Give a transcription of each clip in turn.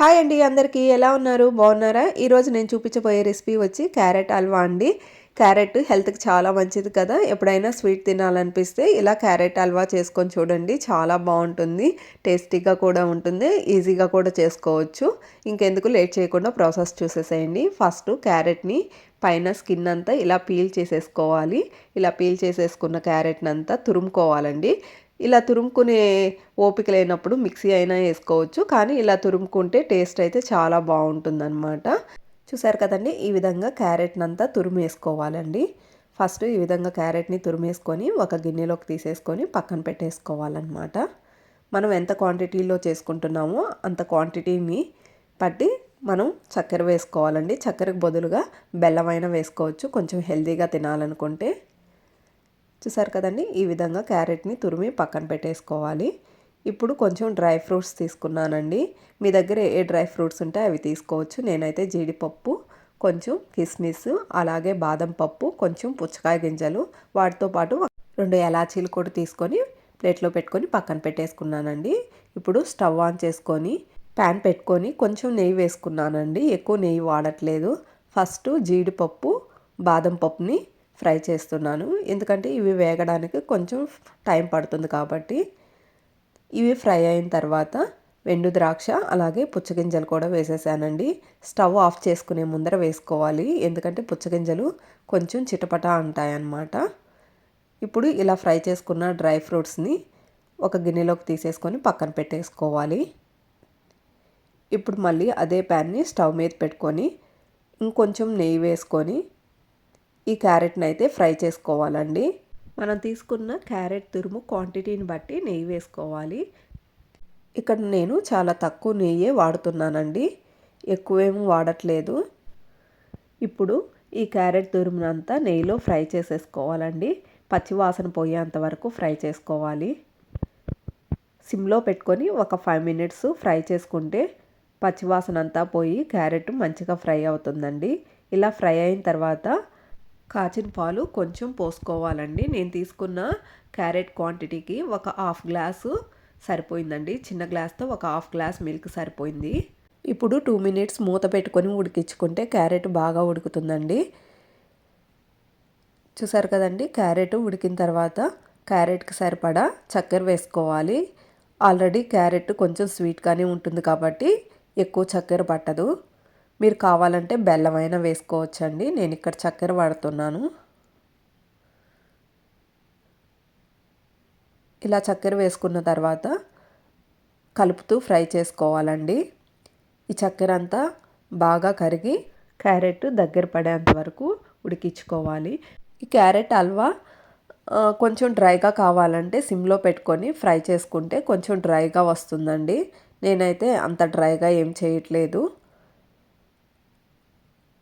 Hi అండి అందరికీ ఎలా ఉన్నారు? బాగున్నారా? ఈరోజు నేను చూపించబోయే రెసిపీ వచ్చి క్యారెట్ హల్వా అండి. క్యారెట్ హెల్త్కి చాలా మంచిది కదా. ఎప్పుడైనా స్వీట్ తినాలనిపిస్తే ఇలా క్యారెట్ హల్వా చేసుకొని చూడండి. చాలా బాగుంటుంది. టేస్టీగా కూడా ఉంటుంది. ఈజీగా కూడా చేసుకోవచ్చు. ఇంకెందుకు లేట్ చేయకుండా ప్రాసెస్ చూసేసేయండి. ఫస్ట్ క్యారెట్ని పైన స్కిన్ అంతా ఇలా పీల్ చేసేసుకోవాలి. ఇలా పీల్ చేసేసుకున్న క్యారెట్ని అంతా తురుముకోవాలండి. ఇలా తురుముకునే ఓపిక లేనప్పుడు మిక్సీ అయినా వేసుకోవచ్చు. కానీ ఇలా తురుముకుంటే టేస్ట్ అయితే చాలా బాగుంటుందన్నమాట. చూసారు కదండి? ఈ విధంగా క్యారెట్ని అంతా తురుమేసుకోవాలండి. ఫస్ట్ ఈ విధంగా క్యారెట్ని తురిమేసుకొని ఒక గిన్నెలోకి తీసేసుకొని పక్కన పెట్టేసుకోవాలన్నమాట. మనం ఎంత క్వాంటిటీలో చేసుకుంటున్నామో అంత క్వాంటిటీని పట్టి మనం చక్కెర వేసుకోవాలండి. చక్కెరకు బదులుగా బెల్లమైన వేసుకోవచ్చు. కొంచెం హెల్తీగా తినాలనుకుంటే. చూసారు కదండి? ఈ విధంగా క్యారెట్ని తురిమి పక్కన పెట్టేసుకోవాలి. ఇప్పుడు కొంచెం డ్రై ఫ్రూట్స్ తీసుకున్నానండి. మీ దగ్గర ఏ డ్రై ఫ్రూట్స్ ఉంటే అవి తీసుకోవచ్చు. నేనైతే జీడిపప్పు కొంచెం కిస్మిస్ అలాగే బాదం పప్పు కొంచెం పుచ్చకాయ గింజలు వాటితో పాటు రెండు ఎలాచీలు కూడా తీసుకొని ప్లేట్లో పెట్టుకొని పక్కన పెట్టేసుకున్నానండి. ఇప్పుడు స్టవ్ ఆన్ చేసుకొని ప్యాన్ పెట్టుకొని కొంచెం నెయ్యి వేసుకున్నానండి. ఎక్కువ నెయ్యి వాడట్లేదు. ఫస్ట్ జీడిపప్పు బాదం పప్పుని ఫ్రై చేస్తున్నాను. ఎందుకంటే ఇవి వేగడానికి కొంచెం టైం పడుతుంది కాబట్టి. ఇవి ఫ్రై అయిన తర్వాత వెండు ద్రాక్ష అలాగే పుచ్చగింజలు కూడా వేసేసానండి. స్టవ్ ఆఫ్ చేసుకునే ముందర వేసుకోవాలి. ఎందుకంటే పుచ్చగింజలు కొంచెం చిటపట ఉంటాయన్నమాట. ఇప్పుడు ఇలా ఫ్రై చేసుకున్న డ్రై ఫ్రూట్స్ని ఒక గిన్నెలోకి తీసేసుకొని పక్కన పెట్టేసుకోవాలి. ఇప్పుడు మళ్ళీ అదే ప్యాన్ని స్టవ్ మీద పెట్టుకొని ఇంకొంచెం నెయ్యి వేసుకొని ఈ క్యారెట్ని అయితే ఫ్రై చేసుకోవాలండి. మనం తీసుకున్న క్యారెట్ తురుము క్వాంటిటీని బట్టి నెయ్యి వేసుకోవాలి. ఇక్కడ నేను చాలా తక్కువ నెయ్యే వాడుతున్నానండి. ఎక్కువేమీ వాడట్లేదు. ఇప్పుడు ఈ క్యారెట్ తురుమునంతా నెయ్యిలో ఫ్రై చేసేసుకోవాలండి. పచ్చివాసన పోయేంత వరకు ఫ్రై చేసుకోవాలి. సిమ్లో పెట్టుకొని ఒక ఫైవ్ మినిట్స్ ఫ్రై చేసుకుంటే పచ్చివాసన అంతా పోయి క్యారెట్ మంచిగా ఫ్రై అవుతుందండి. ఇలా ఫ్రై అయిన తర్వాత కాచిన పాలు కొంచెం పోసుకోవాలండి. నేను తీసుకున్న క్యారెట్ క్వాంటిటీకి ఒక హాఫ్ గ్లాసు సరిపోయిందండి. చిన్న గ్లాస్తో ఒక హాఫ్ గ్లాస్ మిల్క్ సరిపోయింది. ఇప్పుడు టూ మినిట్స్ మూత పెట్టుకొని ఉడికించుకుంటే క్యారెట్ బాగా ఉడుకుతుందండి. చూసారు కదండి క్యారెట్ ఉడికిన తర్వాత క్యారెట్కి సరిపడా చక్కెర వేసుకోవాలి. ఆల్రెడీ క్యారెట్ కొంచెం స్వీట్గానే ఉంటుంది కాబట్టి ఎక్కువ చక్కెర పట్టదు. మీరు కావాలంటే బెల్లమైనా వేసుకోవచ్చండి. నేను ఇక్కడ చక్కెర వాడుతున్నాను. ఇలా చక్కెర వేసుకున్న తర్వాత కలుపుతూ ఫ్రై చేసుకోవాలండి. ఈ చక్కెర అంతా బాగా కరిగి క్యారెట్ దగ్గర పడేంత వరకు ఉడికించుకోవాలి. ఈ క్యారెట్ హల్వా కొంచెం డ్రైగా కావాలంటే సిమ్లో పెట్టుకొని ఫ్రై చేసుకుంటే కొంచెం డ్రైగా వస్తుందండి. నేనైతే అంత డ్రైగా ఏం చేయట్లేదు.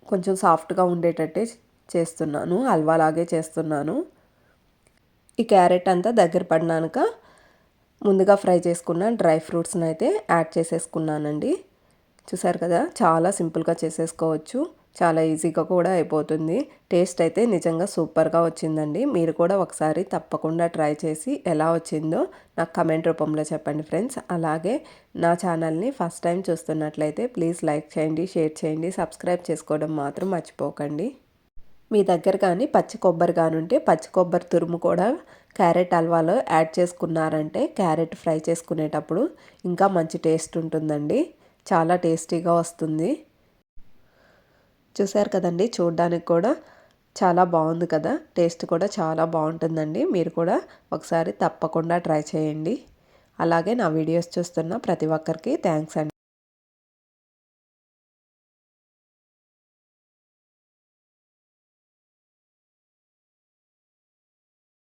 కొంచెం సాఫ్ట్గా ఉండేటట్టే చేస్తున్నాను హల్వా లాగే చేస్తున్నాను. ఈ క్యారెట్ అంతా దగ్గర పడినాక ముందుగా ఫ్రై చేసుకున్న డ్రై ఫ్రూట్స్ని అయితే యాడ్ చేసేసుకున్నానండి. చూసారు కదా చాలా సింపుల్గా చేసేసుకోవచ్చు. చాలా ఈజీగా కూడా అయిపోతుంది. టేస్ట్ అయితే నిజంగా సూపర్గా వచ్చిందండి. మీరు కూడా ఒకసారి తప్పకుండా ట్రై చేసి ఎలా వచ్చిందో నాకు కమెంట్ రూపంలో చెప్పండి ఫ్రెండ్స్. అలాగే నా ఛానల్ని ఫస్ట్ టైం చూస్తున్నట్లయితే ప్లీజ్ లైక్ చేయండి షేర్ చేయండి సబ్స్క్రైబ్ చేసుకోవడం మాత్రం మర్చిపోకండి. మీ దగ్గర కానీ పచ్చి కొబ్బరి కానుంటే పచ్చి కొబ్బరి తురుము కూడా క్యారెట్ హల్వాలో యాడ్ చేసుకున్నారంటే క్యారెట్ ఫ్రై చేసుకునేటప్పుడు ఇంకా మంచి టేస్ట్ ఉంటుందండి. చాలా టేస్టీగా వస్తుంది. చూసారు కదండి చూడడానికి కూడా చాలా బాగుంది కదా. టేస్ట్ కూడా చాలా బాగుంటుందండి. మీరు కూడా ఒకసారి తప్పకుండా ట్రై చేయండి. అలాగే నా వీడియోస్ చూస్తున్న ప్రతి ఒక్కరికి థ్యాంక్స్ అండి.